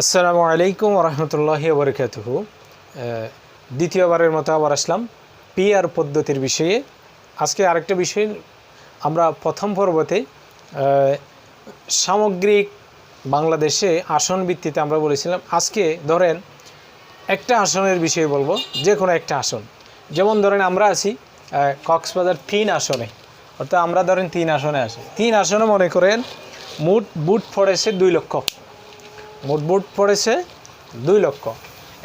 আসসালামু আলাইকুম রহমতুল্লাহি বরকাতুহু। দ্বিতীয়বারের মতো আবার আসলাম পিআর পদ্ধতির বিষয়ে। আজকে আরেকটা বিষয়, আমরা প্রথম পর্বতে সামগ্রিক বাংলাদেশে আসন ভিত্তিতে আমরা বলেছিলাম, আজকে ধরেন একটা আসনের বিষয়ে বলব যে কোনো একটা আসন। যেমন ধরেন আমরা আছি কক্সবাজার তিন আসনে। অর্থাৎ আমরা ধরেন তিন আসনে আছি। তিন আসনে মনে করেন মোট বুট পড়েছে দুই লক্ষ। মোট বুট পড়েছে দুই লক্ষ।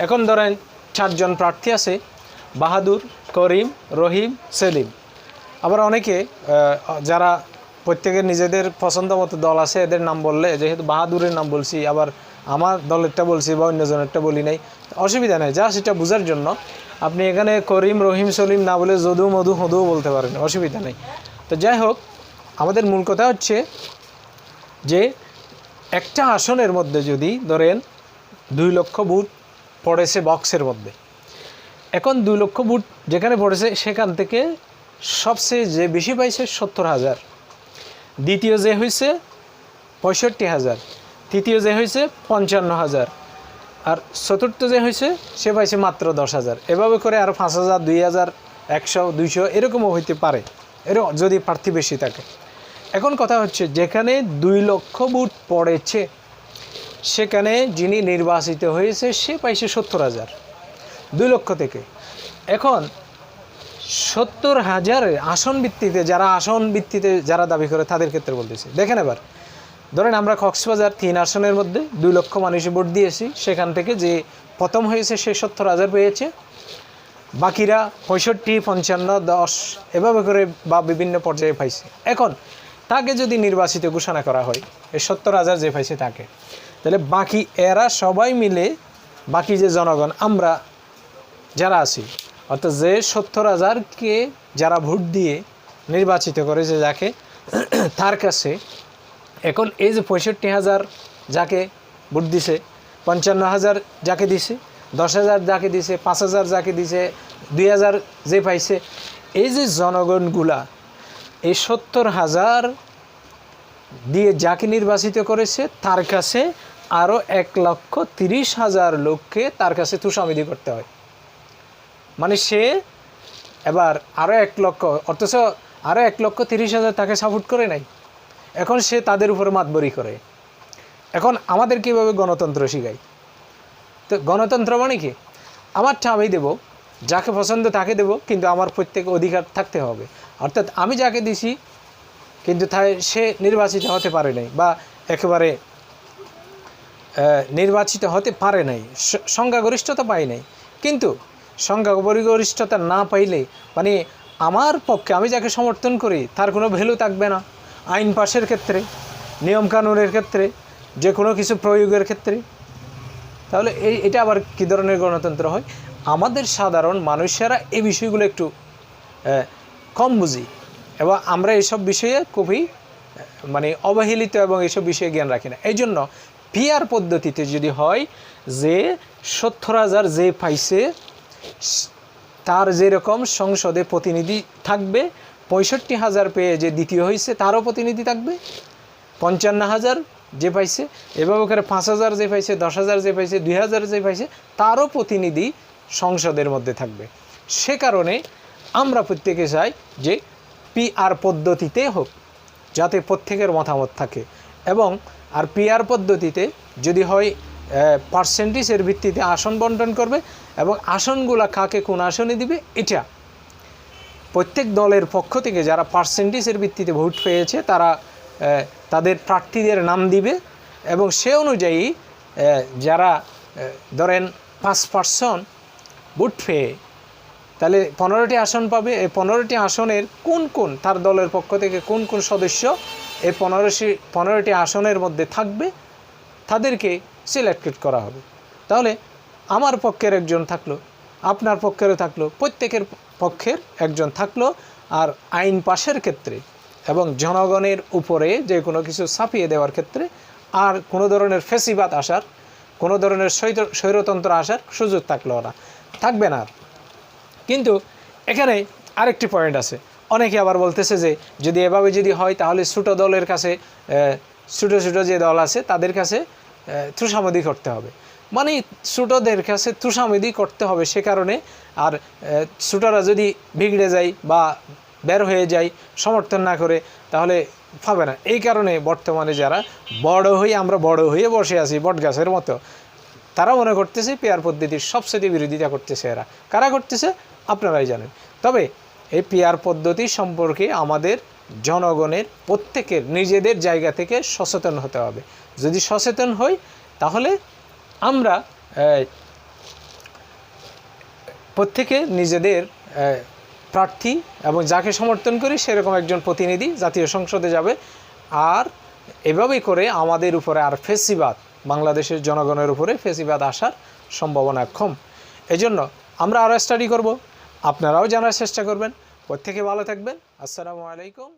এখন ধরেন চারজন প্রার্থী আছে, বাহাদুর, করিম, রহিম, সেলিম। আবার অনেকে যারা প্রত্যেকের নিজেদের পছন্দ মতো দল আছে, এদের নাম বললে, যেহেতু বাহাদুরের নাম বলছি, আবার আমার দলেরটা বলছি বা অন্যজনেরটা বলি নাই, অসুবিধা নেই, যা সেটা বোঝার জন্য আপনি এখানে করিম, রহিম, সলিম না বলে যদু, মধু হদুও বলতে পারেন, অসুবিধা নেই। তো যাই হোক, আমাদের মূল কথা হচ্ছে যে একটা আসনের মধ্যে যদি ধরেন দুই লক্ষ বুট পড়েছে বক্সের মধ্যে, এখন দুই লক্ষ বুট যেখানে পড়েছে সেখান থেকে সবচেয়ে যে বেশি পাইছে সত্তর হাজার, দ্বিতীয় যে হয়েছে পঁয়ষট্টি হাজার, তৃতীয় যে হয়েছে পঞ্চান্ন হাজার, আর চতুর্থ যে হয়েছে সে পাইছে মাত্র দশ হাজার। এভাবে করে আরও পাঁচ হাজার, দুই হাজার, একশো, দুইশো এরকমও হইতে পারে। এরকম যদি প্রার্থী বেশি থাকে। এখন কথা হচ্ছে, যেখানে দুই লক্ষ বুট পড়েছে, সেখানে যিনি নির্বাচিত হয়েছে, সে পাইছে সত্তর হাজার। দুই লক্ষ থেকে। এখন সত্তর হাজারের আসন ভিত্তিতে, যারা আসন ভিত্তিতে যারা দাবি করে, তাদের ক্ষেত্রে বলতেছি। দেখেন এবার, ধরেন আমরা কক্সবাজার তিন আসনের মধ্যে দুই লক্ষ মানুষ ভোট দিয়েছি, সেখান থেকে যে প্রথম হয়েছে, সে সত্তর হাজার পেয়েছে। বাকিরা পঁয়ষট্টি, পঞ্চান্ন, দশ, এভাবে করে বা বিভিন্ন পর্যায়ে পাইছে। এখন তাকে যদি নির্বাচিত ঘোষণা করা হয়, এই সত্তর হাজার যে পাইছে তাকে। তাহলে বাকি এরা সবাই মিলে, বাকি যে জনগণ, আমরা যারা আছি, অর্থাৎ যে সত্তর হাজারকে যারা ভোট দিয়ে নির্বাচিত করেছে যাকে, তার কাছে এখন এই যে পঁয়ষট্টি হাজার যাকে ভোট দিছে, পঞ্চান্ন হাজার যাকে দিছে, দশ হাজার যাকে দিছে, পাঁচ হাজার যাকে দিছে, দুই হাজার যে পাইছে, এই যে জনগণগুলা এই সত্তর হাজার দিয়ে যাকে নির্বাচিত করেছে, তার কাছে আরও এক লক্ষ তিরিশ হাজার লোককে তার কাছে তুষামিদি করতে হয়। মানে সে এবার আরও এক লক্ষ, অথচ আরও এক লক্ষ তিরিশ হাজার তাকে সাপোর্ট করে নাই। এখন সে তাদের উপর মাতবরি করে। এখন আমাদের কীভাবে গণতন্ত্র শিখায়? তো গণতন্ত্র মানে কি? আমারটা আমি দেবো, যাকে পছন্দ তাকে দেবো, কিন্তু আমার প্রত্যেক অধিকার থাকতে হবে। অর্থাৎ আমি যাকে দিছি, কিন্তু তাই সে নির্বাচিত হতে পারে নাই বা একেবারে নির্বাচিত হতে পারে নাই সংখ্যাগরিষ্ঠতা পাই নাই। কিন্তু সংখ্যাগরিষ্ঠতা না পাইলে মানে আমার পক্ষে আমি যাকে সমর্থন করি, তার কোনো ভ্যালু থাকবে না। আইন পাশের ক্ষেত্রে নিয়মকানুনের ক্ষেত্রে যে কোনো কিছু প্রয়োগের ক্ষেত্রে। তাহলে এই, এটা আবার কী ধরনের গণতন্ত্র হয়? আমাদের সাধারণ মানুষেরা এই বিষয়গুলো একটু কম বুঝি। এবং আমরা এইসব বিষয়ে খুবই মানে অবহেলিত এবং এইসব বিষয়ে জ্ঞান রাখি না। এই জন্য পিআর পদ্ধতিতে যদি হয় যে সত্তর হাজার যে পাইছে, তার যেরকম সংসদে প্রতিনিধি থাকবে, পঁয়ষট্টি হাজার পেয়ে যে দ্বিতীয় হয়েছে তারও প্রতিনিধি থাকবে। পঞ্চান্ন হাজার যে পাইছে এভাবে করে পাঁচ হাজার যে পাইছে, দশ হাজার যে পাইছে, দুই হাজার যে পাইছে, তারও প্রতিনিধি সংসদের মধ্যে থাকবে। সে কারণে আমরা প্রত্যেকে চাই যে পিআর পদ্ধতিতে হোক, যাতে প্রত্যেকের মতামত থাকে এবং আর পিআর পদ্ধতিতে যদি হয় পার্সেন্টেজের ভিত্তিতে আসন বন্টন করবে এবং আসনগুলা কাকে কোন আসনে দিবে, এটা। প্রত্যেক দলের পক্ষ থেকে যারা পার্সেন্টেজের ভিত্তিতে ভোট পেয়েছে, তারা তাদের প্রার্থীদের নাম দিবে এবং সে অনুযায়ী যারা ধরেন পাঁচ পার্সন ভোট পেয়ে তাহলে পনেরোটি আসন পাবে। এই পনেরোটি আসনের কোন কোন, তার দলের পক্ষ থেকে কোন কোন সদস্য এই পনেরোটি পনেরোটি আসনের মধ্যে থাকবে, তাদেরকে সিলেক্টেড করা হবে। তাহলে আমার পক্ষের একজন থাকল, আপনার পক্ষেরও থাকল, প্রত্যেকের পক্ষের একজন থাকল, আর আইন পাশের ক্ষেত্রে এবং জনগণের উপরে যে কোনো কিছু ছাপিয়ে দেওয়ার ক্ষেত্রে আর কোনো ধরনের ফেসিবাদ আসার, কোনো ধরনের স্বৈরতন্ত্র আসার সুযোগ থাকল না। থাকবে না কিন্তু এখানে আরেকটি পয়েন্ট আছে। অনেকে আবার বলতেছে যে, যদি এভাবে যদি হয়, তাহলে ছোটো দলের কাছে ছোটো ছোটো যে দল আছে, তাদের কাছে তুষামদি করতে হবে। মানে ছোটোদের কাছে তুষামদি করতে হবে সে কারণে, আর ছোটরা যদি বিগড়ে যায় বা বের হয়ে যায়, সমর্থন না করে, তাহলে পাবে না। এই কারণে বর্তমানে যারা বড় হয়ে, আমরা বড় হয়ে বসে আছি বটগাছের মতো, তারা মনে করতেছে পেয়ার পদ্ধতির সবচেয়ে বিরোধিতা করতেছে এরা। কারা করতেছে? আপনারাই জানেন। তবে এই পেয়ার পদ্ধতি সম্পর্কে আমাদের জনগণের প্রত্যেকের নিজেদের জায়গা থেকে সচেতন হতে হবে। যদি সচেতন হই, তাহলে আমরা প্রত্যেকে নিজেদের প্রার্থী এবং যাকে সমর্থন করি, সেরকম একজন প্রতিনিধি জাতীয় সংসদে যাবে। আর এভাবেই করে আমাদের উপরে আর ফেসিবাদ, বাংলাদেশের জনগণের উপরে ফেসিবাদ আসার সম্ভাবনা কম। এজন্য আমরা আরও স্টাডি করব। আপনারাও জানার চেষ্টা করবেন। প্রত্যেকে ভালো থাকবেন। আসসালামু আলাইকুম।